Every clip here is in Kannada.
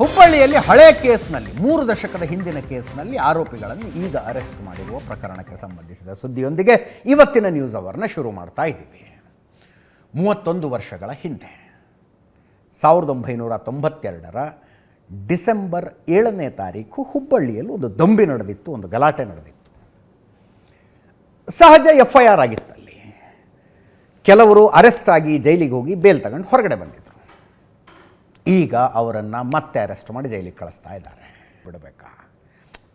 ಹುಬ್ಬಳ್ಳಿಯಲ್ಲಿ ಹಳೆ ಕೇಸ್ನಲ್ಲಿ, ಮೂರು ದಶಕದ ಹಿಂದಿನ ಕೇಸ್ನಲ್ಲಿ ಆರೋಪಿಗಳನ್ನು ಈಗ ಅರೆಸ್ಟ್ ಮಾಡಿರುವ ಪ್ರಕರಣಕ್ಕೆ ಸಂಬಂಧಿಸಿದ ಸುದ್ದಿಯೊಂದಿಗೆ ಇವತ್ತಿನ ನ್ಯೂಸ್ ಅವರ್ನ ಶುರು ಮಾಡ್ತಾ ಇದ್ದೀವಿ. ಮೂವತ್ತೊಂದು ವರ್ಷಗಳ ಹಿಂದೆ, ಸಾವಿರದ ಒಂಬೈನೂರ ತೊಂಬತ್ತೆರಡರ ಡಿಸೆಂಬರ್ ಏಳನೇ ತಾರೀಕು ಹುಬ್ಬಳ್ಳಿಯಲ್ಲಿ ಒಂದು ದಂಬಿ ನಡೆದಿತ್ತು, ಒಂದು ಗಲಾಟೆ ನಡೆದಿತ್ತು. ಸಹಜ ಎಫ್ ಐ ಆರ್ ಆಗಿತ್ತಲ್ಲಿ. ಕೆಲವರು ಅರೆಸ್ಟ್ ಆಗಿ ಜೈಲಿಗೆ ಹೋಗಿ ಬೇಲ್ ತಗೊಂಡು ಹೊರಗಡೆ ಬಂದಿದ್ರು. ಈಗ ಅವರನ್ನು ಮತ್ತೆ ಅರೆಸ್ಟ್ ಮಾಡಿ ಜೈಲಿಗೆ ಕಳಿಸ್ತಾ ಇದ್ದಾರೆ. ಬಿಡಬೇಕಾ?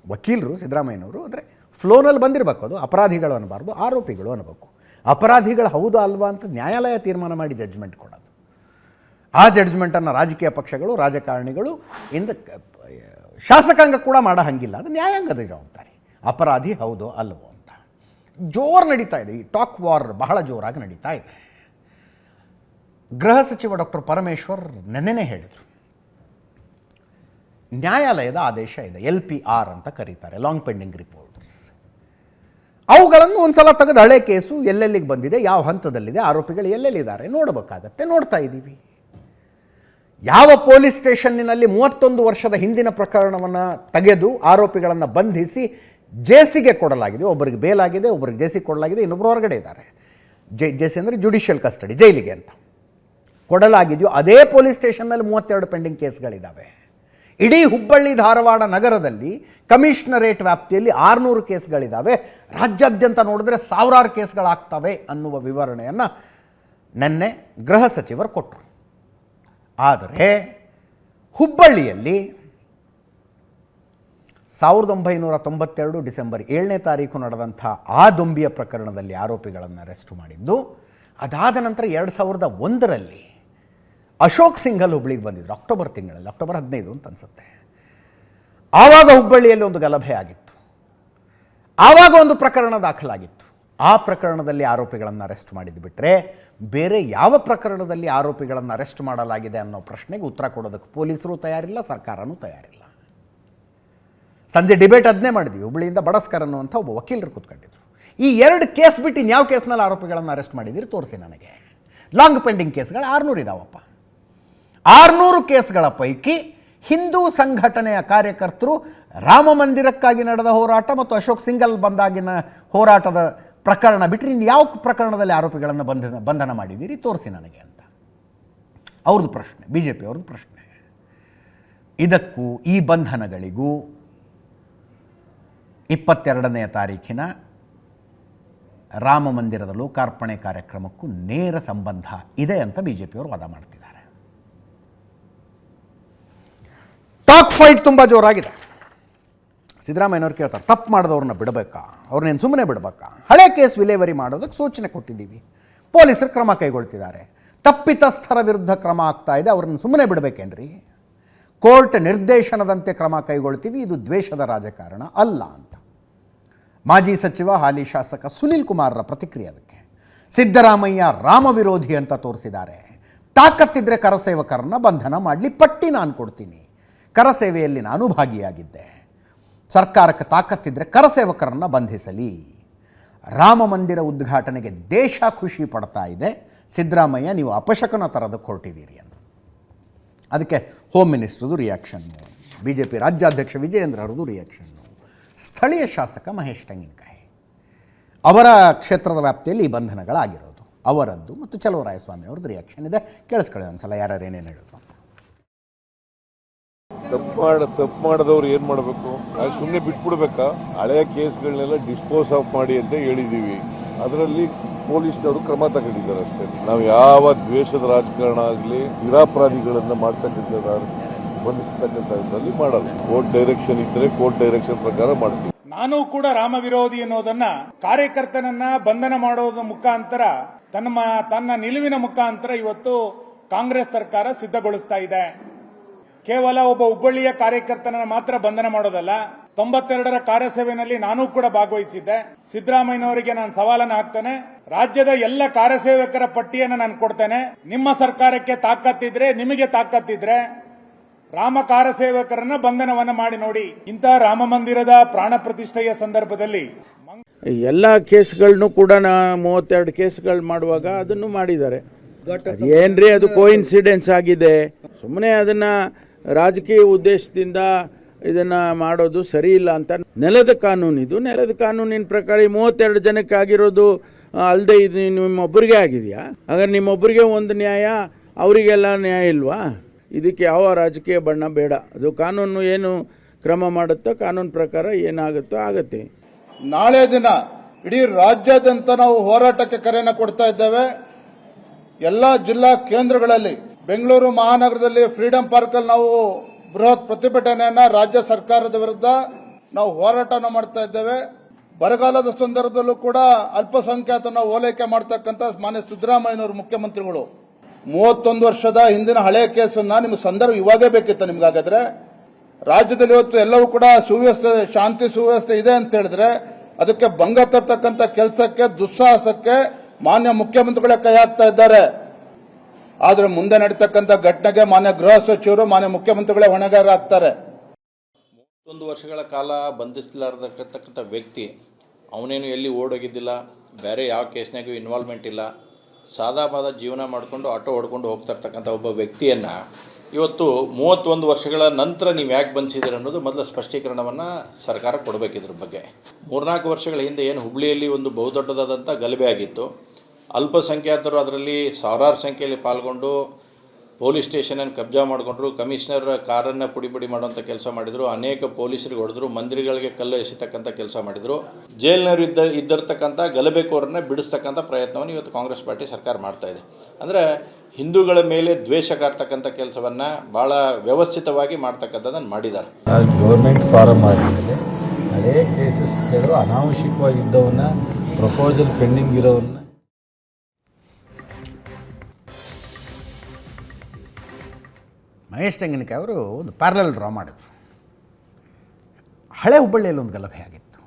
ವಕೀಲರು, ಸಿದ್ದರಾಮಯ್ಯನವರು ಅಂದರೆ ಫ್ಲೋನಲ್ಲಿ ಬಂದಿರಬೇಕು ಅದು. ಅಪರಾಧಿಗಳು ಅನ್ನಬಾರ್ದು ಆರೋಪಿಗಳು ಅನ್ನಬೇಕು ಅಪರಾಧಿಗಳು ಹೌದು ಅಲ್ವಾ ಅಂತ ನ್ಯಾಯಾಲಯ ತೀರ್ಮಾನ ಮಾಡಿ ಜಡ್ಜ್ಮೆಂಟ್ ಕೊಡೋದು. ಆ ಜಡ್ಜ್ಮೆಂಟನ್ನು ರಾಜಕೀಯ ಪಕ್ಷಗಳು, ರಾಜಕಾರಣಿಗಳು ಇಂದ ಶಾಸಕಾಂಗ ಕೂಡ ಮಾಡೋ ಹಂಗಿಲ್ಲ. ಅದು ನ್ಯಾಯಾಂಗದ ಜವಾಬ್ದಾರಿ. ಅಪರಾಧಿ ಹೌದು ಅಲ್ವೋ ಅಂತ. ಜೋರು ನಡೀತಾ ಇದೆ. ಈ ಟಾಕ್ ವಾರ್ ಬಹಳ ಜೋರಾಗಿ ನಡೀತಾ ಇದೆ. ಗೃಹ ಸಚಿವ ಡಾಕ್ಟರ್ ಪರಮೇಶ್ವರ್ ನೆನ್ನೆನೇ ಹೇಳಿದರು. ನ್ಯಾಯಾಲಯದ ಆದೇಶ ಇದೆ, ಎಲ್ ಪಿ ಆರ್ ಅಂತ ಕರೀತಾರೆ ಲಾಂಗ್ ಪೆಂಡಿಂಗ್ ರಿಪೋರ್ಟ್ಸ್ ಅವುಗಳನ್ನು ಒಂದ್ಸಲ ತೆಗೆದು ಹಳೆ ಕೇಸು ಎಲ್ಲೆಲ್ಲಿಗೆ ಬಂದಿದೆ, ಯಾವ ಹಂತದಲ್ಲಿದೆ, ಆರೋಪಿಗಳು ಎಲ್ಲೆಲ್ಲಿದ್ದಾರೆ ನೋಡಬೇಕಾಗತ್ತೆ, ನೋಡ್ತಾ ಇದ್ದೀವಿ. ಯಾವ ಪೊಲೀಸ್ ಸ್ಟೇಷನ್ನಿನಲ್ಲಿ ಮೂವತ್ತೊಂದು ವರ್ಷದ ಹಿಂದಿನ ಪ್ರಕರಣವನ್ನು ತೆಗೆದು ಆರೋಪಿಗಳನ್ನು ಬಂಧಿಸಿ ಜೇಸಿಗೆ ಕೊಡಲಾಗಿದೆ, ಒಬ್ಬರಿಗೆ ಬೇಲಾಗಿದೆ, ಒಬ್ಬರಿಗೆ ಜೇಸಿಗೆ ಕೊಡಲಾಗಿದೆ ಇನ್ನೊಬ್ಬರು ಹೊರಗಡೆ ಇದ್ದಾರೆ. ಜೆ, ಜೇಸಿ ಅಂದರೆ ಜುಡಿಷಿಯಲ್ ಕಸ್ಟಡಿ ಜೈಲಿಗೆ ಅಂತ. ಕೊಡಲಾಗಿದೆಯೋ ಅದೇ ಪೊಲೀಸ್ ಸ್ಟೇಷನ್ನಲ್ಲಿ ಮೂವತ್ತೆರಡು ಪೆಂಡಿಂಗ್ ಕೇಸ್ಗಳಿದ್ದಾವೆ ಇಡೀ ಹುಬ್ಬಳ್ಳಿ ಧಾರವಾಡ ನಗರದಲ್ಲಿ ಕಮಿಷನರೇಟ್ ವ್ಯಾಪ್ತಿಯಲ್ಲಿ ಆರುನೂರು ಕೇಸ್ಗಳಿದ್ದಾವೆ ರಾಜ್ಯಾದ್ಯಂತ ನೋಡಿದ್ರೆ ಸಾವಿರಾರು ಕೇಸ್ಗಳಾಗ್ತವೆ ಅನ್ನುವ ವಿವರಣೆಯನ್ನು ನಿನ್ನೆ ಗೃಹ ಸಚಿವರು ಕೊಟ್ಟರು ಆದರೆ ಹುಬ್ಬಳ್ಳಿಯಲ್ಲಿ ಸಾವಿರದ ಒಂಬೈನೂರ ತೊಂಬತ್ತೆರಡು ಡಿಸೆಂಬರ್ ಏಳನೇ ತಾರೀಕು ನಡೆದಂಥ ಆ ದೊಂಬಿಯ ಪ್ರಕರಣದಲ್ಲಿ ಆರೋಪಿಗಳನ್ನು ಅರೆಸ್ಟ್ ಮಾಡಿದ್ದು, ಅದಾದ ನಂತರ ಎರಡು ಸಾವಿರದ ಒಂದರಲ್ಲಿ ಅಶೋಕ್ ಸಿಂಘಲ್ ಹುಬ್ಳಿಗೆ ಬಂದಿದ್ರು, ಅಕ್ಟೋಬರ್ ತಿಂಗಳಲ್ಲಿ, ಅಕ್ಟೋಬರ್ ಹದಿನೈದು ಅಂತ ಅನಿಸುತ್ತೆ. ಆವಾಗ ಹುಬ್ಬಳ್ಳಿಯಲ್ಲಿ ಒಂದು ಗಲಭೆ ಆಗಿತ್ತು. ಆವಾಗ ಒಂದು ಪ್ರಕರಣ ದಾಖಲಾಗಿತ್ತು. ಆ ಪ್ರಕರಣದಲ್ಲಿ ಆರೋಪಿಗಳನ್ನು ಅರೆಸ್ಟ್ ಮಾಡಿದ್ದು ಬಿಟ್ಟರೆ ಬೇರೆ ಯಾವ ಪ್ರಕರಣದಲ್ಲಿ ಆರೋಪಿಗಳನ್ನು ಅರೆಸ್ಟ್ ಮಾಡಲಾಗಿದೆ ಅನ್ನೋ ಪ್ರಶ್ನೆಗೆ ಉತ್ತರ ಕೊಡೋದಕ್ಕೆ ಪೊಲೀಸರು ತಯಾರಿಲ್ಲ, ಸರ್ಕಾರನೂ ತಯಾರಿಲ್ಲ. ಸಂಜೆ ಡಿಬೇಟ್ ಅದನ್ನೇ ಮಾಡಿದ್ವಿ. ಹುಬ್ಬಳ್ಳಿಯಿಂದ ಬಡಸ್ಕರ್ ಅನ್ನುವಂಥ ಒಬ್ಬ ವಕೀಲರು ಕೂತ್ಕೊಂಡಿದ್ರು. ಈ ಎರಡು ಕೇಸ್ ಬಿಟ್ಟು ಇನ್ಯಾವ ಕೇಸ್ನಲ್ಲಿ ಆರೋಪಿಗಳನ್ನು ಅರೆಸ್ಟ್ ಮಾಡಿದಿರಿ ತೋರಿಸಿ ನನಗೆ. ಲಾಂಗ್ ಪೆಂಡಿಂಗ್ ಕೇಸ್ಗಳು ಆರುನೂರು ಇದಾವಪ್ಪ. ಆರುನೂರು ಕೇಸ್ಗಳ ಪೈಕಿ ಹಿಂದೂ ಸಂಘಟನೆಯ ಕಾರ್ಯಕರ್ತರು ರಾಮ ಮಂದಿರಕ್ಕಾಗಿ ನಡೆದ ಹೋರಾಟ ಮತ್ತು ಅಶೋಕ್ ಸಿಂಗಲ್ ಬಂದಾಗಿನ ಹೋರಾಟದ ಪ್ರಕರಣ ಬಿಟ್ಟರೆ ಇನ್ನು ಯಾವ ಪ್ರಕರಣದಲ್ಲಿ ಆರೋಪಿಗಳನ್ನು ಬಂಧನ ಬಂಧನ ಮಾಡಿದ್ದೀರಿ? ತೋರಿಸಿ ನನಗೆ ಅಂತ. ಅವ್ರದ್ದು ಪ್ರಶ್ನೆ ಬಿ ಜೆ ಪಿ ಪ್ರಶ್ನೆ. ಇದಕ್ಕೂ ಈ ಬಂಧನಗಳಿಗೂ ಇಪ್ಪತ್ತೆರಡನೆಯ ತಾರೀಖಿನ ರಾಮ ಮಂದಿರದ ಲೋಕಾರ್ಪಣೆ ಕಾರ್ಯಕ್ರಮಕ್ಕೂ ನೇರ ಸಂಬಂಧ ಇದೆ ಅಂತ ಬಿ ಜೆ ಪಿಯವರು ವಾದ ಮಾಡ್ತಿದ್ದಾರೆ. ಟಾಕ್ ಫೈಟ್ ತುಂಬ ಜೋರಾಗಿದೆ. ಸಿದ್ದರಾಮಯ್ಯನವ್ರು ಕೇಳ್ತಾರೆ, ತಪ್ಪು ಮಾಡಿದವ್ರನ್ನ ಬಿಡಬೇಕಾ? ಅವ್ರನ್ನೇನು ಸುಮ್ಮನೆ ಬಿಡಬೇಕಾ? ಹಳೆ ಕೇಸ್ ವಿಲೇವರಿ ಮಾಡೋದಕ್ಕೆ ಸೂಚನೆ ಕೊಟ್ಟಿದ್ದೀವಿ. ಪೊಲೀಸರು ಕ್ರಮ ಕೈಗೊಳ್ತಿದ್ದಾರೆ. ತಪ್ಪಿತಸ್ಥರ ವಿರುದ್ಧ ಕ್ರಮ ಆಗ್ತಾ ಇದೆ, ಅವ್ರನ್ನ ಸುಮ್ಮನೆ ಬಿಡಬೇಕೇನ್ರಿ? ಕೋರ್ಟ್ ನಿರ್ದೇಶನದಂತೆ ಕ್ರಮ ಕೈಗೊಳ್ತೀವಿ, ಇದು ದ್ವೇಷದ ರಾಜಕಾರಣ ಅಲ್ಲ ಅಂತ. ಮಾಜಿ ಸಚಿವ, ಹಾಲಿ ಶಾಸಕ ಸುನಿಲ್ ಕುಮಾರ್ರ ಪ್ರತಿಕ್ರಿಯೆ ಅದಕ್ಕೆ. ಸಿದ್ದರಾಮಯ್ಯ ರಾಮ ವಿರೋಧಿ ಅಂತ ತೋರಿಸಿದ್ದಾರೆ. ತಾಕತ್ತಿದ್ರೆ ಕರಸೇವಕರನ್ನ ಬಂಧನ ಮಾಡಲಿ, ಪಟ್ಟಿ ನಾನು ಕೊಡ್ತೀನಿ. ಕರಸೇವೆಯಲ್ಲಿ ನಾನು ಭಾಗಿಯಾಗಿದ್ದೆ. ಸರ್ಕಾರಕ್ಕೆ ತಾಕತ್ತಿದ್ರೆ ಕರಸೇವಕರನ್ನು ಬಂಧಿಸಲಿ. ರಾಮ ಮಂದಿರ ಉದ್ಘಾಟನೆಗೆ ದೇಶ ಖುಷಿ ಪಡ್ತಾ ಇದೆ. ಸಿದ್ದರಾಮಯ್ಯ, ನೀವು ಅಪಶಕನ ಥರದ ಕೊರಟಿದ್ದೀರಿ ಅಂತ ಅದಕ್ಕೆ ಹೋಮ್ ಮಿನಿಸ್ಟ್ರದು ರಿಯಾಕ್ಷನ್ನು ಬಿ ಜೆ ಪಿ ರಾಜ್ಯಾಧ್ಯಕ್ಷ ವಿಜಯೇಂದ್ರ ಅವರದು ರಿಯಾಕ್ಷನ್ನು ಸ್ಥಳೀಯ ಶಾಸಕ ಮಹೇಶ್ ತೆಂಗಿನಕಾಯಿ. ಅವರ ಕ್ಷೇತ್ರದ ವ್ಯಾಪ್ತಿಯಲ್ಲಿ ಈ ಬಂಧನಗಳಾಗಿರೋದು. ಅವರದ್ದು ಮತ್ತು ಚಲವರಾಯಸ್ವಾಮಿ ಅವ್ರದ್ದು ರಿಯಾಕ್ಷನ್ ಇದೆ. ಕೇಳಿಸ್ಕೊಳ್ಳಿ ಒಂದ್ಸಲ ಯಾರ್ಯಾರು ಏನೇನು ಹೇಳಿದ್ರು. ತಪ್ಪು ಮಾಡ, ತಪ್ಪು ಮಾಡಿದವ್ರು ಏನ್ ಮಾಡಬೇಕು? ಸುಮ್ಮನೆ ಬಿಟ್ಬಿಡ್ಬೇಕಾ? ಹಳೆಯ ಕೇಸ್ಗಳನ್ನೆಲ್ಲ ಡಿಸ್ಪೋಸ್ ಆಫ್ ಮಾಡಿ ಅಂತ ಹೇಳಿದೀವಿ. ಅದರಲ್ಲಿ ಪೊಲೀಸ್ನವರು ಕ್ರಮ ತಗೊಂಡಿದ್ದಾರೆ ಅಷ್ಟೇ. ನಾವು ಯಾವ ದ್ವೇಷದ ರಾಜಕಾರಣ ಆಗಲಿ, ನಿರಾಪರಾಧಿಗಳನ್ನ ಮಾಡ್ತಕ್ಕಂಥ ಬಂಧಿಸ್ತಕ್ಕಂಥದ್ರಲ್ಲಿ ಮಾಡಲ್ಲ. ಕೋರ್ಟ್ ಡೈರೆಕ್ಷನ್ ಇದ್ರೆ ಕೋರ್ಟ್ ಡೈರೆಕ್ಷನ್ ಪ್ರಕಾರ ಮಾಡ್ತೀವಿ. ನಾನು ಕೂಡ ರಾಮ ವಿರೋಧಿ ಅನ್ನೋದನ್ನ ಕಾರ್ಯಕರ್ತನನ್ನ ಬಂಧನ ಮಾಡೋದ್ರ ಮುಖಾಂತರ, ತನ್ನ ತನ್ನ ನಿಲುವಿನ ಮುಖಾಂತರ ಇವತ್ತು ಕಾಂಗ್ರೆಸ್ ಸರ್ಕಾರ ಸಿದ್ಧಗೊಳಿಸ್ತಾ ಇದೆ. ಕೇವಲ ಒಬ್ಬ ಹುಬ್ಬಳ್ಳಿಯ ಕಾರ್ಯಕರ್ತನನ್ನು ಮಾತ್ರ ಬಂಧನ ಮಾಡೋದಲ್ಲ, ತೊಂಬತ್ತೆರಡರ ಕಾರ್ಯಸೇವೆಯಲ್ಲಿ ನಾನು ಕೂಡ ಭಾಗವಹಿಸಿದ್ದೆ. ಸಿದ್ದರಾಮಯ್ಯನವರಿಗೆ ನಾನು ಸವಾಲನ್ನು ಹಾಕ್ತೇನೆ. ರಾಜ್ಯದ ಎಲ್ಲ ಕಾರ್ಯಸೇವಕರ ಪಟ್ಟಿಯನ್ನು ನಾನು ಕೊಡ್ತೇನೆ. ನಿಮ್ಮ ಸರ್ಕಾರಕ್ಕೆ ತಾಕತ್ತಿದ್ರೆ, ನಿಮಗೆ ತಾಕತ್ತಿದ್ರೆ ರಾಮ ಕಾರ್ಯಸೇವಕರನ್ನ ಬಂಧನವನ್ನ ಮಾಡಿ ನೋಡಿ. ಇಂತಹ ರಾಮ ಮಂದಿರದ ಪ್ರಾಣ ಪ್ರತಿಷ್ಠೆಯ ಸಂದರ್ಭದಲ್ಲಿ ಎಲ್ಲ ಕೇಸ್ಗಳನ್ನು ಕೂಡ ಮೂವತ್ತೆರಡು ಕೇಸ್ಗಳು ಮಾಡುವಾಗ ಅದನ್ನು ಮಾಡಿದ್ದಾರೆ. ಏನ್ರಿ ಅದು ಕೋಇನ್ಸಿಡೆನ್ಸ್ ಆಗಿದೆ? ಸುಮ್ಮನೆ ಅದನ್ನ ರಾಜಕೀಯ ಉದ್ದೇಶದಿಂದ ಇದನ್ನು ಮಾಡೋದು ಸರಿ ಇಲ್ಲ ಅಂತ ನೆಲದ ಕಾನೂನು ಇದು. ನೆಲದ ಕಾನೂನಿನ ಪ್ರಕಾರ ಈ ಮೂವತ್ತೆರಡು ಜನಕ್ಕೆ ಆಗಿರೋದು ಅಲ್ಲದೆ ಇದು ನಿಮ್ಮೊಬ್ಬರಿಗೆ ಆಗಿದೆಯಾ? ಹಾಗಾದ್ರೆ ನಿಮ್ಮೊಬ್ಬರಿಗೆ ಒಂದು ನ್ಯಾಯ, ಅವರಿಗೆಲ್ಲ ನ್ಯಾಯ ಇಲ್ವಾ? ಇದಕ್ಕೆ ಯಾವ ರಾಜಕೀಯ ಬಣ್ಣ ಬೇಡ. ಅದು ಕಾನೂನು ಏನು ಕ್ರಮ ಮಾಡುತ್ತೋ, ಕಾನೂನು ಪ್ರಕಾರ ಏನಾಗುತ್ತೋ ಆಗುತ್ತೆ. ನಾಳೆ ದಿನ ಇಡೀ ರಾಜ್ಯಾದ್ಯಂತ ನಾವು ಹೋರಾಟಕ್ಕೆ ಕರೆಯನ್ನು ಕೊಡ್ತಾ ಇದ್ದೇವೆ. ಎಲ್ಲ ಜಿಲ್ಲಾ ಕೇಂದ್ರಗಳಲ್ಲಿ ಬೆಂಗಳೂರು ಮಹಾನಗರದಲ್ಲಿ ಫ್ರೀಡಂ ಪಾರ್ಕ್ ಅಲ್ಲಿ ನಾವು ಬೃಹತ್ ಪ್ರತಿಭಟನೆಯನ್ನ ರಾಜ್ಯ ಸರ್ಕಾರದ ವಿರುದ್ಧ ನಾವು ಹೋರಾಟನ ಮಾಡ್ತಾ ಇದ್ದೇವೆ. ಬರಗಾಲದ ಸಂದರ್ಭದಲ್ಲೂ ಕೂಡ ಅಲ್ಪಸಂಖ್ಯಾತನ ಓಲೈಕೆ ಮಾಡ್ತಕ್ಕಂಥ ಮಾನ್ಯ ಸಿದ್ದರಾಮಯ್ಯನವರು ಮುಖ್ಯಮಂತ್ರಿಗಳು. ಮೂವತ್ತೊಂದು ವರ್ಷದ ಹಿಂದಿನ ಹಳೆಯ ಕೇಸನ್ನ ನಿಮ್ಗೆ ಸಂದರ್ಭ ಇವಾಗೇ ಬೇಕಿತ್ತು ನಿಮ್ಗಾಗಾದ್ರೆ ರಾಜ್ಯದಲ್ಲಿ ಇವತ್ತು ಎಲ್ಲವೂ ಕೂಡ ಸುವ್ಯವಸ್ಥೆ, ಶಾಂತಿ ಸುವ್ಯವಸ್ಥೆ ಇದೆ ಅಂತ ಹೇಳಿದ್ರೆ ಅದಕ್ಕೆ ಭಂಗ ತರ್ತಕ್ಕಂಥ ಕೆಲಸಕ್ಕೆ, ದುಸ್ಸಾಹಸಕ್ಕೆ ಮಾನ್ಯ ಮುಖ್ಯಮಂತ್ರಿಗಳೇ ಕೈ ಹಾಕ್ತಾ ಇದ್ದಾರೆ. ಆದ್ರೆ ಮುಂದೆ ನಡೀತಕ್ಕಂಥ ಘಟನೆಗೆ ಮಾನ್ಯ ಗೃಹ ಸಚಿವರು, ಮಾನ್ಯ ಮುಖ್ಯಮಂತ್ರಿಗಳೇ ಹೊಣೆಗಾರ ಆಗ್ತಾರೆ ಮೂವತ್ತೊಂದು ವರ್ಷಗಳ ಕಾಲ ಬಂಧಿಸಲಾರತಕ್ಕಂಥ ವ್ಯಕ್ತಿ, ಅವನೇನು ಎಲ್ಲಿ ಓಡೋಗಿದ್ದಿಲ್ಲ, ಬೇರೆ ಯಾವ ಕೇಸ್ನಾಗೂ ಇನ್ವಾಲ್ವ್ಮೆಂಟ್ ಇಲ್ಲ, ಸಾದಾ ಬಾದ ಜೀವನ ಮಾಡಿಕೊಂಡು ಆಟೋ ಹೊಡ್ಕೊಂಡು ಹೋಗ್ತಾ ಇರ್ತಕ್ಕಂಥ ಒಬ್ಬ ವ್ಯಕ್ತಿಯನ್ನು ಇವತ್ತು ಮೂವತ್ತೊಂದು ವರ್ಷಗಳ ನಂತರ ನೀವು ಯಾಕೆ ಬಂಧಿಸಿದ್ದೀರಿ ಅನ್ನೋದು ಮೊದಲು ಸ್ಪಷ್ಟೀಕರಣವನ್ನು ಸರ್ಕಾರ ಕೊಡಬೇಕಿದ್ರ ಬಗ್ಗೆ. ಮೂರ್ನಾಲ್ಕು ವರ್ಷಗಳ ಹಿಂದೆ ಏನು ಹುಬ್ಳಿಯಲ್ಲಿ ಒಂದು ಬಹುದೊಡ್ಡದಾದಂಥ ಗಲಭೆ ಆಗಿತ್ತು. ಅಲ್ಪಸಂಖ್ಯಾತರು ಅದರಲ್ಲಿ ಸಾವಿರಾರು ಸಂಖ್ಯೆಯಲ್ಲಿ ಪಾಲ್ಗೊಂಡು ಪೊಲೀಸ್ ಸ್ಟೇಷನನ್ನು ಕಬ್ಜಾ ಮಾಡಿಕೊಂಡ್ರು. ಕಮಿಷನರ್ ಕಾರನ್ನು ಪುಡಿ ಪುಡಿ ಮಾಡುವಂಥ ಕೆಲಸ ಮಾಡಿದರು. ಅನೇಕ ಪೊಲೀಸರಿಗೆ ಹೊಡೆದ್ರು. ಮಂದಿರಗಳಿಗೆ ಕಲ್ಲು ಎಸಿತಕ್ಕಂಥ ಕೆಲಸ ಮಾಡಿದರು. ಜೈಲಿನವರು ಇದ್ದ ಇದ್ದಿರ್ತಕ್ಕಂಥ ಗಲಭೆಕೋರನ್ನ ಬಿಡಿಸ್ತಕ್ಕಂಥ ಪ್ರಯತ್ನವನ್ನು ಇವತ್ತು ಕಾಂಗ್ರೆಸ್ ಪಾರ್ಟಿ ಸರ್ಕಾರ ಮಾಡ್ತಾ ಇದೆ. ಅಂದರೆ ಹಿಂದೂಗಳ ಮೇಲೆ ದ್ವೇಷ ಕಾರ್ತಕ್ಕಂಥ ಕೆಲಸವನ್ನು ಭಾಳ ವ್ಯವಸ್ಥಿತವಾಗಿ ಮಾಡ್ತಕ್ಕಂಥದ್ದನ್ನು ಮಾಡಿದ್ದಾರೆ. ಗೌರ್ಮೆಂಟ್ ಫಾರಮ್ ಆದಮೇಲೆ ಹಳೇ ಕೇಸಸ್ಗಳು ಅನಾವಶ್ಯಕವಾಗಿದ್ದವನ್ನ ಪ್ರಪೋಸಲ್ ಪೆಂಡಿಂಗ್ ಇರೋವನ್ನ ಮಹೇಶ್ ತೆಂಗಿನಕಾಯಿ ಅವರು ಒಂದು ಪ್ಯಾರಲಲ್ ಡ್ರಾ ಮಾಡಿದ್ರು. ಹಳೆ ಹುಬ್ಬಳ್ಳಿಯಲ್ಲಿ ಒಂದು ಗಲಭೆ ಆಗಿತ್ತು.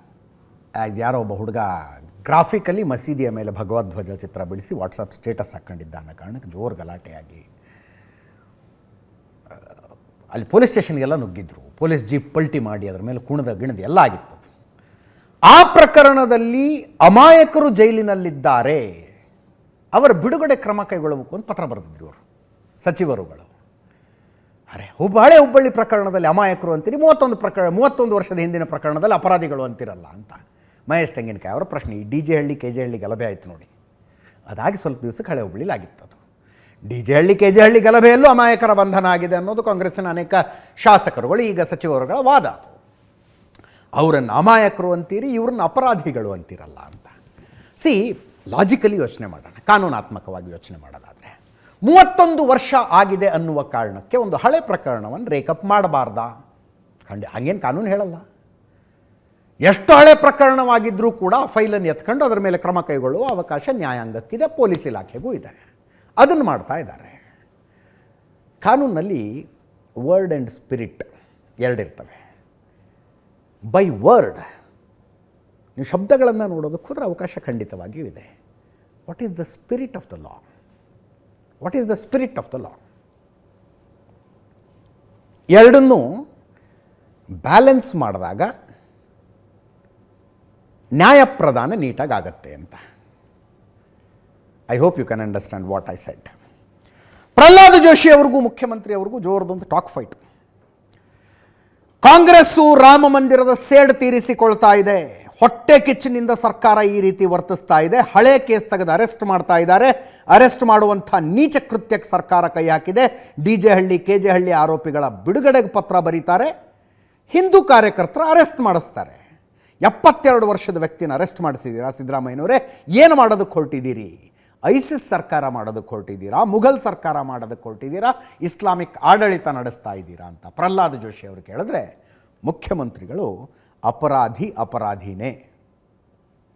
ಯಾರೋ ಒಬ್ಬ ಹುಡುಗ ಗ್ರಾಫಿಕಲಿ ಮಸೀದಿಯ ಮೇಲೆ ಭಗವದ್ಧ್ವಜ ಚಿತ್ರ ಬಿಡಿಸಿ ವಾಟ್ಸಪ್ ಸ್ಟೇಟಸ್ ಹಾಕ್ಕೊಂಡಿದ್ದ ಅನ್ನೋ ಕಾರಣಕ್ಕೆ ಜೋರು ಗಲಾಟೆಯಾಗಿ ಅಲ್ಲಿ ಪೊಲೀಸ್ ಸ್ಟೇಷನ್ಗೆಲ್ಲ ನುಗ್ಗಿದ್ರು. ಪೊಲೀಸ್ ಜೀಪ್ ಪಲ್ಟಿ ಮಾಡಿ ಅದರ ಮೇಲೆ ಕುಣದ ಗಿಣದ ಎಲ್ಲ ಆಗಿತ್ತು ಆ ಪ್ರಕರಣದಲ್ಲಿ ಅಮಾಯಕರು ಜೈಲಿನಲ್ಲಿದ್ದಾರೆ. ಅವರ ಬಿಡುಗಡೆ ಕ್ರಮ ಕೈಗೊಳ್ಳಬೇಕು ಅಂತ ಪತ್ರ ಬರೆದಿದ್ರು ಅವರು ಸಚಿವರುಗಳು. ಅರೆ ಹುಬ್ಬಳೆ ಹುಬ್ಬಳ್ಳಿ ಪ್ರಕರಣದಲ್ಲಿ ಅಮಾಯಕರು ಅಂತೀರಿ, ಮೂವತ್ತೊಂದು ಪ್ರಕರಣ ಮೂವತ್ತೊಂದು ವರ್ಷದ ಹಿಂದಿನ ಪ್ರಕರಣದಲ್ಲಿ ಅಪರಾಧಿಗಳು ಅಂತಿರಲ್ಲ ಅಂತ. ಮಹೇಶ್ ತೆಂಗಿನಕಾಯಿ ಅವರ ಪ್ರಶ್ನೆ, ಈ D J Halli, K J Halli ಗಲಭೆ ಆಯಿತು ನೋಡಿ. ಅದಾಗಿ ಸ್ವಲ್ಪ ದಿವಸಕ್ಕೆ ಹಳೆ ಹುಬ್ಬಳ್ಳಿಲಿ ಆಗಿತ್ತು ಅದು. D J Halli, K J Halli ಗಲಭೆಯಲ್ಲೂ ಅಮಾಯಕರ ಬಂಧನ ಆಗಿದೆ ಅನ್ನೋದು ಕಾಂಗ್ರೆಸ್ಸಿನ ಅನೇಕ ಶಾಸಕರುಗಳು, ಈಗ ಸಚಿವರುಗಳ ವಾದ ಅದು. ಅವರನ್ನು ಅಮಾಯಕರು ಅಂತೀರಿ, ಇವ್ರನ್ನ ಅಪರಾಧಿಗಳು ಅಂತಿರಲ್ಲ ಅಂತ. ಸಿ ಲಾಜಿಕಲಿ ಯೋಚನೆ ಮಾಡೋಣ, ಕಾನೂನಾತ್ಮಕವಾಗಿ ಯೋಚನೆ ಮಾಡೋದಾದರೆ. ಮೂವತ್ತೊಂದು ವರ್ಷ ಆಗಿದೆ ಅನ್ನುವ ಕಾರಣಕ್ಕೆ ಒಂದು ಹಳೆ ಪ್ರಕರಣವನ್ನು ರೇಕಪ್ ಮಾಡಬಾರ್ದ. ಖಂಡ, ಹಂಗೇನು ಕಾನೂನು ಹೇಳಲ್ಲ. ಎಷ್ಟು ಹಳೆ ಪ್ರಕರಣವಾಗಿದ್ದರೂ ಕೂಡ ಆ ಫೈಲನ್ನು ಎತ್ಕೊಂಡು ಅದರ ಮೇಲೆ ಕ್ರಮ ಕೈಗೊಳ್ಳುವ ಅವಕಾಶ ನ್ಯಾಯಾಂಗಕ್ಕಿದೆ, ಪೊಲೀಸ್ ಇಲಾಖೆಗೂ ಇದೆ. ಅದನ್ನು ಮಾಡ್ತಾ ಇದ್ದಾರೆ. ಕಾನೂನಲ್ಲಿ ವರ್ಡ್ ಆ್ಯಂಡ್ ಸ್ಪಿರಿಟ್ ಎರಡಿರ್ತವೆ. ಬೈ ವರ್ಡ್ ನೀವು ಶಬ್ದಗಳನ್ನು ನೋಡೋದಕ್ಕೆ ಅವಕಾಶ ಖಂಡಿತವಾಗಿಯೂ ಇದೆ. What is the spirit of the law? What is the spirit of the law ಎರಡನ್ನೂ ಬ್ಯಾಲೆನ್ಸ್ ಮಾಡಿದಾಗ ನ್ಯಾಯಪ್ರದಾನ ನೀಟಾಗಿ ಆಗತ್ತೆ ಅಂತ. I hope you can understand what I said Prahlad Joshi ಅವ್ರಿಗೂ, ಮುಖ್ಯಮಂತ್ರಿ ಅವ್ರಿಗೂ ಜೋರದೊಂದು ಟಾಕ್ ಫೈಟ್ ಕಾಂಗ್ರೆಸ್ಸು ರಾಮ ಮಂದಿರದ ಸೇಡ್ ತೀರಿಸಿಕೊಳ್ತಾ ಇದೆ. ಹೊಟ್ಟೆ ಕಿಚ್ಚಿನಿಂದ ಸರ್ಕಾರ ಈ ರೀತಿ ವರ್ತಿಸ್ತಾ ಇದೆ. ಹಳೆ ಕೇಸ್ ತೆಗೆದು ಅರೆಸ್ಟ್ ಮಾಡ್ತಾ ಇದ್ದಾರೆ. ಅರೆಸ್ಟ್ ಮಾಡುವಂಥ ನೀಚ ಕೃತ್ಯಕ್ಕೆ ಸರ್ಕಾರ ಕೈ ಹಾಕಿದೆ. D J Halli K J Halli ಆರೋಪಿಗಳ ಬಿಡುಗಡೆಗೆ ಪತ್ರ ಬರೀತಾರೆ. ಹಿಂದೂ ಕಾರ್ಯಕರ್ತರ ಅರೆಸ್ಟ್ ಮಾಡಿಸ್ತಾರೆ. ಎಪ್ಪತ್ತೆರಡು ವರ್ಷದ ವ್ಯಕ್ತಿನ ಅರೆಸ್ಟ್ ಮಾಡಿಸಿದ್ದೀರಾ ಸಿದ್ದರಾಮಯ್ಯನವರೇ? ಏನು ಮಾಡೋದಕ್ಕೆ ಹೊರಟಿದ್ದೀರಿ? ಐಸಿಸ್ ಸರ್ಕಾರ ಮಾಡೋದಕ್ಕೆ ಹೊರಟಿದ್ದೀರಾ? ಮುಘಲ್ ಸರ್ಕಾರ ಮಾಡೋದಕ್ಕೆ ಹೊರಟಿದ್ದೀರಾ? ಇಸ್ಲಾಮಿಕ್ ಆಡಳಿತ ನಡೆಸ್ತಾ ಇದ್ದೀರಾ ಅಂತ ಪ್ರಹ್ಲಾದ್ ಜೋಶಿ ಅವರು ಕೇಳಿದ್ರೆ ಮುಖ್ಯಮಂತ್ರಿಗಳು ಅಪರಾಧಿ ಅಪರಾಧಿನೇ.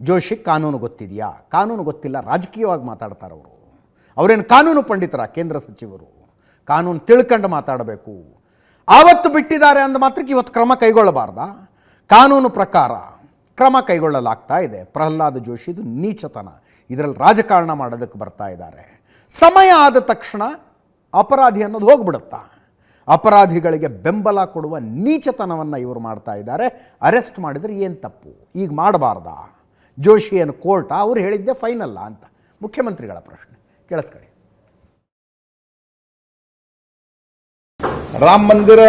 ಜೋಶಿ ಕಾನೂನು ಗೊತ್ತಿದೆಯಾ? ಕಾನೂನು ಗೊತ್ತಿಲ್ಲ, ರಾಜಕೀಯವಾಗಿ ಮಾತಾಡ್ತಾರೆ ಅವರು. ಅವರೇನು ಕಾನೂನು ಪಂಡಿತರ, ಕೇಂದ್ರ ಸಚಿವರು? ಕಾನೂನು ತಿಳ್ಕೊಂಡು ಮಾತಾಡಬೇಕು. ಆವತ್ತು ಬಿಟ್ಟಿದ್ದಾರೆ ಅಂದ ಮಾತ್ರಕ್ಕೆ ಇವತ್ತು ಕ್ರಮ ಕೈಗೊಳ್ಳಬಾರ್ದ? ಕಾನೂನು ಪ್ರಕಾರ ಕ್ರಮ ಕೈಗೊಳ್ಳಲಾಗ್ತಾ ಇದೆ. ಪ್ರಹ್ಲಾದ್ ಜೋಶಿದು ನೀಚತನ. ಇದರಲ್ಲಿ ರಾಜಕಾರಣ ಮಾಡೋದಕ್ಕೆ ಬರ್ತಾ ಇದ್ದಾರೆ. ಸಮಯ ಆದ ತಕ್ಷಣ ಅಪರಾಧಿ ಅನ್ನೋದು ಹೋಗ್ಬಿಡುತ್ತಾ? ಅಪರಾಧಿಗಳಿಗೆ ಬೆಂಬಲ ಕೊಡುವ ನೀಚತನವನ್ನು ಇವರು ಮಾಡ್ತಾ ಇದ್ದಾರೆ. ಅರೆಸ್ಟ್ ಮಾಡಿದರೆ ಏನು ತಪ್ಪು? ಈಗ ಮಾಡಬಾರ್ದಾ? ಜೋಶಿ ಏನು ಕೋರ್ಟಾ? ಅವ್ರು ಹೇಳಿದ್ದೆ ಫೈನಲ್ಲ ಅಂತ. ಮುಖ್ಯಮಂತ್ರಿಗಳ ಪ್ರಶ್ನೆ. ಕೇಳಿಸ್ಕೊಳ್ಳಿ. ರಾಮ ಮಂದಿರ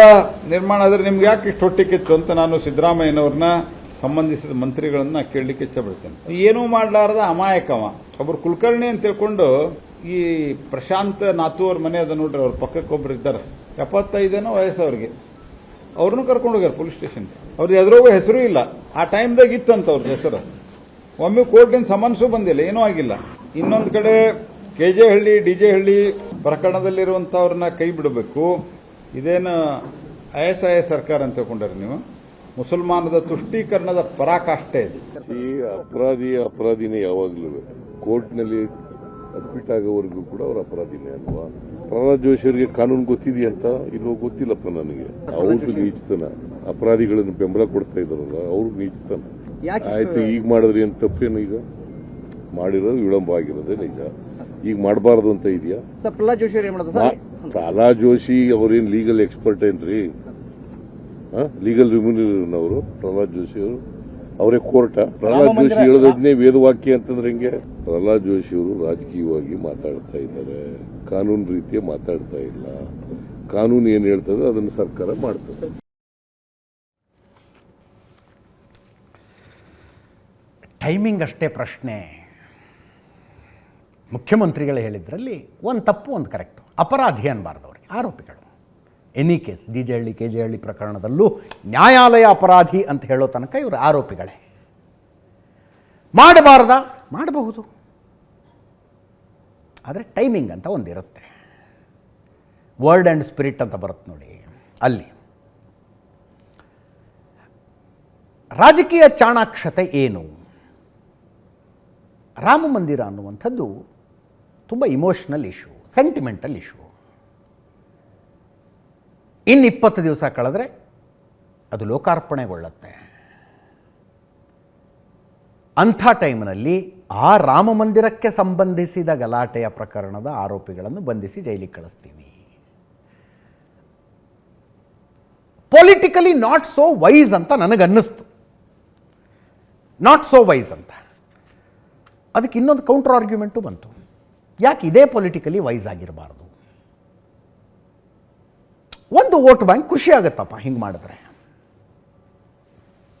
ನಿರ್ಮಾಣ ಆದರೆ ನಿಮ್ಗೆ ಯಾಕೆ ಇಷ್ಟು ಹೊಟ್ಟೆ ಅಂತ ನಾನು ಸಿದ್ದರಾಮಯ್ಯನವ್ರನ್ನ ಸಂಬಂಧಿಸಿದ ಮಂತ್ರಿಗಳನ್ನ ಕೇಳಲಿಕ್ಕೆ ಇಚ್ಛೆ ಏನೂ ಮಾಡಲಾರದ ಅಮಾಯಕವ. ಒಬ್ರು ಕುಲಕರ್ಣಿ ಅಂತ ತಿಳ್ಕೊಂಡು ಈ ಪ್ರಶಾಂತ್ ನಾತು ಅವ್ರ ಮನೆ ಅದ ನೋಡ್ರಿ, ಅವ್ರ ಪಕ್ಕಕ್ಕೆ ಒಬ್ರು ಇದ್ದಾರೆ. ಎಪ್ಪತ್ತೈದೇನೋ ವಯಸ್ಸು ಅವ್ರಿಗೆ ಅವ್ರನ್ನೂ ಕರ್ಕೊಂಡು ಹೋಗ್ಯಾರ ಪೊಲೀಸ್ ಸ್ಟೇಷನ್ ಅವ್ರದ್ದು ಎದುರೋಗ ಹೆಸರು ಇಲ್ಲ. ಆ ಟೈಮ್ದಾಗ ಇತ್ತಂತ ಅವ್ರದ್ದು ಹೆಸರು. ಒಮ್ಮೆ ಕೋರ್ಟಿನ ಸಮನ್ಸು ಬಂದಿಲ್ಲ, ಏನೂ ಆಗಿಲ್ಲ. ಇನ್ನೊಂದು ಕಡೆ K J Halli D J Halli ಪ್ರಕರಣದಲ್ಲಿರುವಂಥವ್ರನ್ನ ಕೈ ಬಿಡಬೇಕು. ಇದೇನು ಐ ಎಸ್ ಐ ಎಸ್ ಸರ್ಕಾರ ಅಂತ ತಿಳ್ಕೊಂಡ್ರಿ ನೀವು? ಮುಸಲ್ಮಾನದ ತುಷ್ಟೀಕರಣದ ಪರಾಕಾಷ್ಠೆ ಇದು. ಈ ಅಪರಾಧಿ ಅಪರಾಧಿನೇ ಯಾವಾಗಲೂ ಕೋರ್ಟ್ನಲ್ಲಿ ಅಡ್ಮಿಟ್ ಆಗೋವರೆಗೂ ಕೂಡ ಅವ್ರ ಅಪರಾಧಿನೇ ಅಲ್ವಾ? ಪ್ರಹ್ಲಾದ್ ಜೋಶಿ ಅವರಿಗೆ ಕಾನೂನು ಗೊತ್ತಿದೆಯಂತ ಇಲ್ಲೋ ಗೊತ್ತಿಲ್ಲಪ್ಪ ನನಗೆ. ಅವ್ರದ್ದು ನೀಚತನ. ಅಪರಾಧಿಗಳನ್ನು ಬೆಂಬಲ ಕೊಡ್ತಾ ಇದಾರಲ್ಲ ಅವ್ರಿಗೆ ನೀಚತನ. ಆಯ್ತು ಈಗ ಮಾಡಿದ್ರಿ ಅಂತ ತಪ್ಪೇನು ಈಗ? ಮಾಡಿರೋದು ವಿಳಂಬ ಆಗಿರೋದೇ ನಿಜ. ಈಗ ಮಾಡಬಾರ್ದು ಅಂತ ಇದೆಯಾ? ಪ್ರಹ್ಲಾದ್ ಜೋಶಿ ಅವ್ರು ಅವ್ರೇನ್ ಲೀಗಲ್ ಎಕ್ಸ್ಪರ್ಟ್ ಏನ್ರಿ? ಲೀಗಲ್ ಅವರು ಪ್ರಹ್ಲಾದ್ ಜೋಶಿ ಅವರು? ಅವರೇ ಕೋರ್ಟ. ಪ್ರಹ್ಲಾದ್ ಜೋಶಿ ಹೇಳೋದನ್ನೇ ವೇದವಾಕ್ಯ ಅಂತಂದ್ರೆ ಹಿಂಗೆ? ಪ್ರಹ್ಲಾದ್ ಜೋಶಿ ಅವರು ರಾಜಕೀಯವಾಗಿ ಮಾತಾಡ್ತಾ ಇದ್ದಾರೆ. ಕಾನೂನು ರೀತಿಯ ಮಾತಾಡ್ತಾ ಇಲ್ಲ. ಕಾನೂನು ಏನ್ ಹೇಳ್ತದೆ ಅದನ್ನು ಸರ್ಕಾರ ಮಾಡ್ತದೆ. ಟೈಮಿಂಗ್ ಅಷ್ಟೇ ಪ್ರಶ್ನೆ. ಮುಖ್ಯಮಂತ್ರಿಗಳು ಹೇಳಿದ್ರಲ್ಲಿ ಒಂದು ತಪ್ಪು ಒಂದು ಕರೆಕ್ಟು ಅಪರಾಧಿ ಅನ್ನಬಾರ್ದು ಅವರಿಗೆ. ಆರೋಪಿಗಳು. Any case, D J Halli, K J Halli ಪ್ರಕರಣದಲ್ಲೂ ನ್ಯಾಯಾಲಯ ಅಪರಾಧಿ ಅಂತ ಹೇಳೋ ತನಕ ಇವರು ಆರೋಪಿಗಳೇ. ಮಾಡಬಾರ್ದ? ಮಾಡಬಹುದು. ಆದರೆ ಟೈಮಿಂಗ್ ಅಂತ ಒಂದಿರುತ್ತೆ. ವರ್ಲ್ಡ್ ಆ್ಯಂಡ್ ಸ್ಪಿರಿಟ್ ಅಂತ ಬರುತ್ತೆ ನೋಡಿ, ಅಲ್ಲಿ. ರಾಜಕೀಯ ಚಾಣಾಕ್ಷತೆ ಏನು? ರಾಮ ಮಂದಿರ ಅನ್ನುವಂಥದ್ದು ತುಂಬ ಇಮೋಷ್ನಲ್ ಇಶ್ಯೂ ಸೆಂಟಿಮೆಂಟಲ್ ಇಶ್ಯೂ ಇನ್ನು ಇಪ್ಪತ್ತು ದಿವಸ ಕಳೆದ್ರೆ ಅದು ಲೋಕಾರ್ಪಣೆಗೊಳ್ಳುತ್ತೆ. ಅಂಥ ಟೈಮ್ನಲ್ಲಿ ಆ ರಾಮ ಮಂದಿರಕ್ಕೆ ಸಂಬಂಧಿಸಿದ ಗಲಾಟೆಯ ಪ್ರಕರಣದ ಆರೋಪಿಗಳನ್ನು ಬಂಧಿಸಿ ಜೈಲಿಗೆ ಕಳಿಸ್ತೀವಿ ಪೊಲಿಟಿಕಲಿ ನಾಟ್ ಸೋ ವೈಸ್ ಅಂತ ನನಗನ್ನಿಸ್ತು. ನಾಟ್ ಸೋ ವೈಸ್ ಅಂತ. ಅದಕ್ಕೆ ಇನ್ನೊಂದು ಕೌಂಟರ್ ಆರ್ಗ್ಯುಮೆಂಟು ಬಂತು. ಯಾಕೆ ಇದೇ ಪೊಲಿಟಿಕಲಿ ವೈಸ್ ಆಗಿರಬಾರ್ದು? ಒಂದು ವೋಟ್ ಬ್ಯಾಂಕ್ ಖುಷಿ ಆಗುತ್ತಪ್ಪ ಹಿಂಗೆ ಮಾಡಿದ್ರೆ.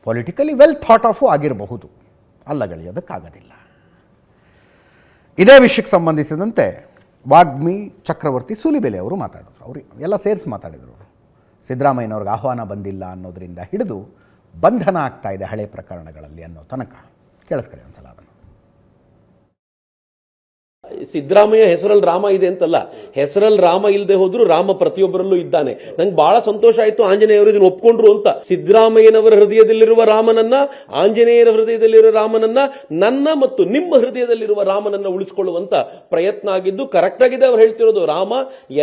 ಪೊಲಿಟಿಕಲಿ ವೆಲ್ ಥಾಟ್ ಆಫು ಆಗಿರಬಹುದು. ಅಲ್ಲಗಳಿಯೋದಕ್ಕಾಗೋದಿಲ್ಲ ಇದೇ ವಿಷಯಕ್ಕೆ ಸಂಬಂಧಿಸಿದಂತೆ ವಾಗ್ಮಿ ಚಕ್ರವರ್ತಿ ಸೂಲಿಬೆಲೆ ಅವರು ಮಾತಾಡಿದ್ರು. ಅವರು ಎಲ್ಲ ಸೇರಿಸಿ ಮಾತಾಡಿದರು ಅವರು. ಸಿದ್ದರಾಮಯ್ಯನವ್ರಿಗೆ ಆಹ್ವಾನ ಬಂದಿಲ್ಲ ಅನ್ನೋದರಿಂದ ಹಿಡಿದು ಬಂಧನ ಆಗ್ತಾ ಇದೆ ಹಳೆ ಪ್ರಕರಣಗಳಲ್ಲಿ ಅನ್ನೋ ತನಕ. ಕೇಳಿಸ್ಕೊಳ್ಳಿ ಒಂದ್ಸಲ ಅದನ್ನು. ಸಿದ್ದರಾಮಯ್ಯ ಹೆಸರಲ್ಲಿ ರಾಮ ಇದೆ ಅಂತಲ್ಲ, ಹೆಸರಲ್ಲಿ ರಾಮ ಇಲ್ಲದೆ ಹೋದ್ರು ರಾಮ ಪ್ರತಿಯೊಬ್ಬರಲ್ಲೂ ಇದ್ದಾನೆ. ನಂಗೆ ಬಹಳ ಸಂತೋಷ ಆಯ್ತು ಆಂಜನೇಯವರು ಇದನ್ನು ಒಪ್ಕೊಂಡ್ರು ಅಂತ. ಸಿದ್ದರಾಮಯ್ಯನವರ ಹೃದಯದಲ್ಲಿರುವ ರಾಮನನ್ನ, ಆಂಜನೇಯರ ಹೃದಯದಲ್ಲಿರುವ ರಾಮನನ್ನ, ನನ್ನ ಮತ್ತು ನಿಮ್ಮ ಹೃದಯದಲ್ಲಿರುವ ರಾಮನನ್ನ ಉಳಿಸಿಕೊಳ್ಳುವಂತ ಪ್ರಯತ್ನ ಆಗಿದ್ದು ಕರೆಕ್ಟ್ ಆಗಿದೆ ಅವ್ರು ಹೇಳ್ತಿರೋದು. ರಾಮ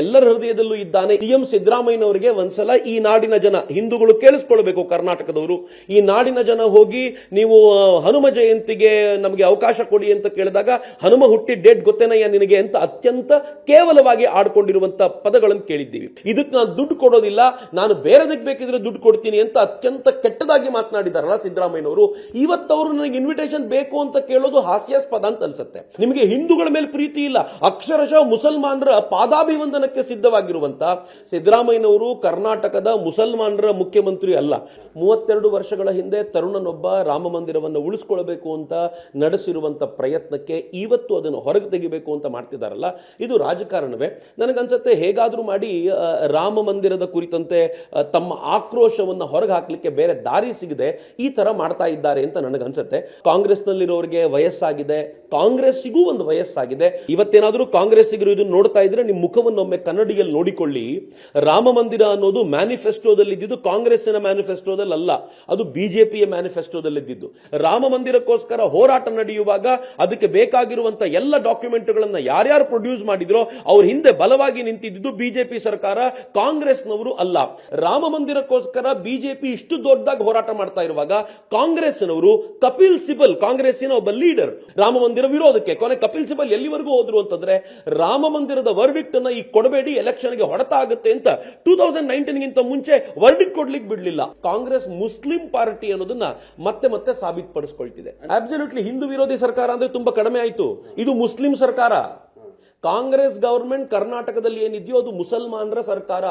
ಎಲ್ಲರ ಹೃದಯದಲ್ಲೂ ಇದ್ದಾನೆ. ಸಿಎಂ ಸಿದ್ದರಾಮಯ್ಯನವರಿಗೆ ಒಂದ್ಸಲ ಈ ನಾಡಿನ ಜನ, ಹಿಂದೂಗಳು ಕೇಳಿಸ್ಕೊಳ್ಬೇಕು ಕರ್ನಾಟಕದವರು. ಈ ನಾಡಿನ ಜನ ಹೋಗಿ ನೀವು ಹನುಮ ಜಯಂತಿಗೆ ನಮಗೆ ಅವಕಾಶ ಕೊಡಿ ಅಂತ ಕೇಳಿದಾಗ, ಹನುಮ ಹುಟ್ಟಿ ಡೇಟ್ ಗೊತ್ತೇನಯ್ಯ ನಿನಗೆ ಅಂತ ಅತ್ಯಂತ ಕೇವಲವಾಗಿ ಆಡ್ಕೊಂಡಿರುವಂತ ಪದಗಳನ್ನು ಕೇಳಿದ್ದೀವಿ. ಇದಕ್ಕೆ ನಾನು ದುಡ್ಡು ಕೊಡೋದಿಲ್ಲ, ನಾನು ಬೇರೆದಕ್ಕೆ ಬೇಕಿದ್ರೆ ದುಡ್ಡು ಕೊಡ್ತೀನಿ ಅಂತ ಅತ್ಯಂತ ಕೆಟ್ಟದಾಗಿ ಮಾತನಾಡಿದಾರಲ್ಲ ಸಿದ್ದರಾಮಯ್ಯನವರು. ಇವತ್ತವರು ನನಗೆ ಇನ್ವಿಟೇಷನ್ ಬೇಕು ಅಂತ ಕೇಳೋದು ಹಾಸ್ಯಾಸ್ಪದ ಅಂತ ಅನ್ಸುತ್ತೆ. ನಿಮಗೆ ಹಿಂದೂಗಳ ಮೇಲೆ ಪ್ರೀತಿ ಇಲ್ಲ, ಅಕ್ಷರಶಃ ಮುಸಲ್ಮಾನರ ಪಾದಾಭಿವಂದನಕ್ಕೆ ಸಿದ್ಧವಾಗಿರುವಂತ ಸಿದ್ದರಾಮಯ್ಯನವರು ಕರ್ನಾಟಕದ ಮುಸಲ್ಮಾನರ ಮುಖ್ಯಮಂತ್ರಿ ಅಲ್ಲ. ಮೂವತ್ತೆರಡು ವರ್ಷಗಳ ಹಿಂದೆ ತರುಣನೊಬ್ಬ ರಾಮ ಮಂದಿರವನ್ನು ಉಳಿಸ್ಕೊಳ್ಬೇಕು ಅಂತ ನಡೆಸಿರುವಂತ ಪ್ರಯತ್ನಕ್ಕೆ ಇವತ್ತು ಅದನ್ನು ಹೊರಗೆ ತೆಗಿಬೇಕು ಅಂತ ಮಾಡ್ತಿದ್ದಾರಲ್ಲ ಇದು ರಾಜಕಾರಣವೇ. ನನಗನ್ಸುತ್ತೆ ಹೇಗಾದರೂ ಮಾಡಿ ರಾಮ ಮಂದಿರದ ಕುರಿತಂತೆ ತಮ್ಮ ಆಕ್ರೋಶವನ್ನು ಹೊರಗೆ ಹಾಕಲಿಕ್ಕೆ ಬೇರೆ ದಾರಿ ಸಿಗದೆ, ಈ ತರ ಮಾಡ್ತಾ ಇದ್ದಾರೆ ಅಂತ ನನಗನ್ಸುತ್ತೆ. ಕಾಂಗ್ರೆಸ್ನಲ್ಲಿರೋರಿಗೆ ವಯಸ್ಸಾಗಿದೆ, ಕಾಂಗ್ರೆಸ್ಸಿಗೂ ಒಂದು ವಯಸ್ಸಾಗಿದೆ. ಇವತ್ತೇನಾದರೂ ಕಾಂಗ್ರೆಸ್ಸಿಗರು ಇದನ್ನು ನೋಡ್ತಾ ಇದ್ರೆ ನಿಮ್ಮ ಮುಖವನ್ನೊಮ್ಮೆ ಕನ್ನಡಿಯಲ್ಲಿ ನೋಡಿಕೊಳ್ಳಿ. ರಾಮ ಮಂದಿರ ಅನ್ನೋದು ಮ್ಯಾನಿಫೆಸ್ಟೋದಲ್ಲಿ ಇದ್ದಿದ್ದು ಕಾಂಗ್ರೆಸ್ಸಿನ ಮ್ಯಾನಿಫೆಸ್ಟೋದಲ್ಲಿ ಅಲ್ಲ ಅದು ಬಿಜೆಪಿಯ ಮ್ಯಾನಿಫೆಸ್ಟೋದಲ್ಲಿ ಇದ್ದಿದ್ದು ರಾಮ ಮಂದಿರಕ್ಕೋಸ್ಕರ ಹೋರಾಟ ನಡೆಯುವಾಗ ಅದಕ್ಕೆ ಬೇಕಾಗಿರುವಂತ ಎಲ್ಲ ಡಾಕ್ಯುಮೆಂಟ್ಗಳನ್ನ ಯಾರ್ಯಾರು ಪ್ರೊಡ್ಯೂಸ್ ಮಾಡಿದ್ರೋ ಅವ್ರ ಹಿಂದೆ ಬಲವಾಗಿ ನಿಂತಿದ್ದು ಬಿಜೆಪಿ ಸರ್ಕಾರ, ಕಾಂಗ್ರೆಸ್ನವರು ಅಲ್ಲ. ರಾಮ ಮಂದಿರಕ್ಕೋಸ್ಕರ ಬಿಜೆಪಿ ಇಷ್ಟು ದೊಡ್ಡದಾಗಿ ಹೋರಾಟ ಮಾಡ್ತಾ ಇರುವಾಗ ಕಾಂಗ್ರೆಸ್ನವರು ಕಪಿಲ್ ಸಿಬಲ್, ಕಾಂಗ್ರೆಸ್ಸಿನ ಒಬ್ಬ ಲೀಡರ್, ರಾಮ ಮಂದಿರ ವಿರೋಧಕ್ಕೆ. ಕೊನೆ ಕಪಿಲ್ ಸಿಬಲ್ ಎಲ್ಲಿವರೆಗೂ ಹೋದ್ರು ಅಂತಂದ್ರೆ ರಾಮ ಮಂದಿರದ ವರ್ಡಿಕ್ಟ್ ಅನ್ನ ಈ ಕೊಡಬೇಡಿ ಎಲೆಕ್ಷನ್ಗೆ ಹೊಡೆತ ಆಗುತ್ತೆ ಅಂತ ಟೂ ತೌಸಂಡ್ ನೈನ್ಟೀನ್ಗಿಂತ ಮುಂಚೆ ವರ್ಡಿಕ್ಟ್ ಕೊಡ್ಲಿಕ್ಕೆ ಬಿಡ್ಲಿಲ್ಲ. ಕಾಂಗ್ರೆಸ್ ಮುಸ್ಲಿಂ ಪಾರ್ಟಿ ಅನ್ನೋದನ್ನ ಮತ್ತೆ ಮತ್ತೆ ಸಾಬೀತುಪಡಿಸ್ಕೊಳ್ತಿದೆ. ಅಬ್ಸಲ್ಯೂಟ್ಲಿ ಹಿಂದೂ ವಿರೋಧಿ ಸರ್ಕಾರ ಅಂದ್ರೆ ತುಂಬಾ ಕಡಿಮೆ ಆಯ್ತು. ಇದು ಮುಸ್ಲಿಂ ಸರ್ಕಾರ ಸರ್ಕಾರ. ಕಾಂಗ್ರೆಸ್ ಗವರ್ಮೆಂಟ್ ಕರ್ನಾಟಕದಲ್ಲಿ ಏನಿದೆಯೋ ಅದು ಮುಸಲ್ಮಾನರ ಸರ್ಕಾರ.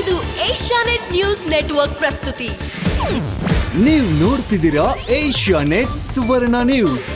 ಇದು ಏಷ್ಯಾನೆಟ್ ನ್ಯೂಸ್ ನೆಟ್ವರ್ಕ್ ಪ್ರಸ್ತುತಿ. ನೀವು ನೋಡ್ತಿದ್ದೀರಾ ಏಷ್ಯಾನೆಟ್ ಸುವರ್ಣ ನ್ಯೂಸ್.